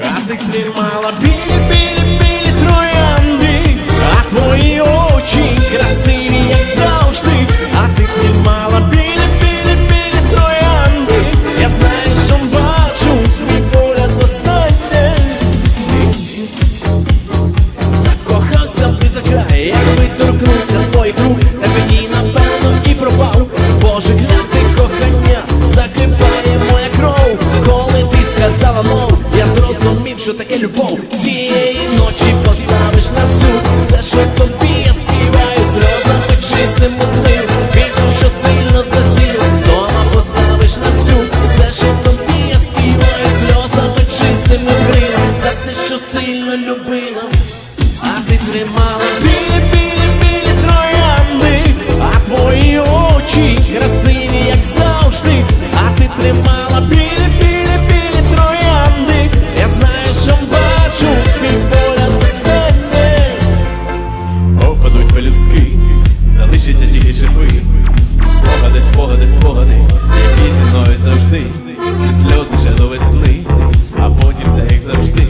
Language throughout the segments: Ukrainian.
а ти тримала. Білі, білі, білі троянди, а твої очі красиві, як завжди, а ти тримала. Білі, білі, білі троянди. Я знаю, що бачу, твій погляд останнє. Закохався ти за що таке любов? Цієї ночі поставиш на всю Все, що тобі я співаю? Сльозами чистим у змив Віку, що сильно засів. Дома поставиш на всю Все, що тобі я співаю? Сльозами чистим у За те, що сильно любила, а ти тримала. Ці сльози ще до весни, а потім все як завжди.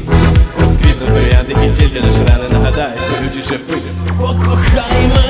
Розквітну троянди і тільки наш рани нагадають, колючі шипи покохай мене